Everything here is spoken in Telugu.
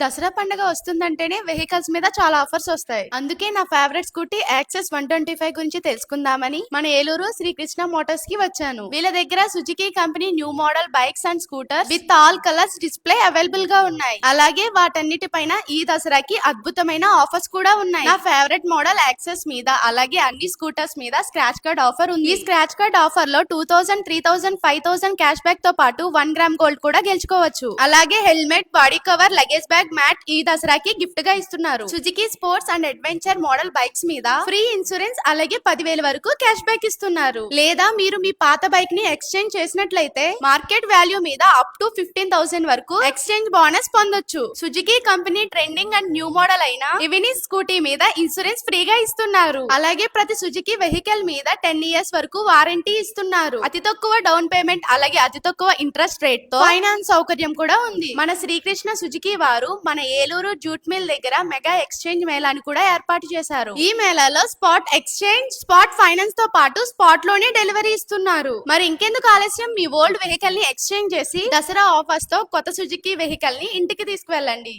దసరా పండుగ వస్తుందంటేనే వెహికల్స్ మీద చాలా ఆఫర్స్ వస్తాయి. అందుకే నా favourite scooty Access one twenty five గురించి తెలుసుకుందామని మన ఏలూరు శ్రీకృష్ణ మోటార్స్కి వచ్చాను. వీళ్ళ దగ్గర Suzuki company new model bikes and scooters with all colours display అవైలబుల్గా ఉన్నాయి. అలాగే వాటన్నిటి పైన ఈ దసరాకి అద్భుతమైన ఆఫర్స్ కూడా ఉన్నాయి. నా ఫేవరెట్ మోడల్ యాక్సెస్ మీద అలాగే అన్ని స్కూటర్స్ మీద స్క్రాచ్ కార్డ్ ఆఫర్ ఉంది. ఈ స్క్రాచ్ కార్డ్ ఆఫర్లో two thousand three thousand five thousand cash బ్యాక్తో పాటు వన్ గ్రామ్ గోల్డ్ కూడా గెలుచుకోవచ్చు. అలాగే helmet body cover luggage bag mat ఈ దసరాకి గిఫ్ట్గా ఇస్తున్నారు. Suzuki sports and adventure model bikes మీద ఫ్రీ ఇన్సూరెన్స్ అలాగే పదివేల వరకు క్యాష్ బ్యాక్ ఇస్తున్నారు. లేదా మీరు మీ పాత బైక్ని ఎక్స్చేంజ్ చేసినట్లయితే మార్కెట్ వాల్యూ మీద అప్ టు ఫిఫ్టీన్ థౌసండ్ వరకు ఎక్స్చేంజ్ బోనస్ పొందొచ్చు. Suzuki company trending and new model అయిన ఇవిని స్కూటీ మీద ఇన్సూరెన్స్ ఫ్రీగా ఇస్తున్నారు. అలాగే ప్రతి సుజుకి వెహికల్ మీద టెన్ ఇయర్స్ వరకు వారంటీ ఇస్తున్నారు. అతి తక్కువ డౌన్ పేమెంట్ అలాగే అతి తక్కువ ఇంట్రెస్ట్ రేట్తో ఫైనాన్స్ సౌకర్యం కూడా ఉంది. మన శ్రీకృష్ణ సుజుకి వారు మన ఏలూరు జూట్ మిల్ దగ్గర మెగా ఎక్స్చేంజ్ మేళాని కూడా ఏర్పాటు చేశారు. ఈ మేళాలో స్పాట్ ఎక్స్చేంజ్ స్పాట్ ఫైనాన్స్తో పాటు స్పాట్లోనే డెలివరీ ఇస్తున్నారు. మరి ఇంకెందుకు ఆలస్యం? మీ ఓల్డ్ వెహికల్ని ఎక్స్చేంజ్ చేసి దసరా ఆఫర్స్తో కొత్త సుజుకి వెహికల్ని ఇంటికి తీసుకువెళ్ళండి.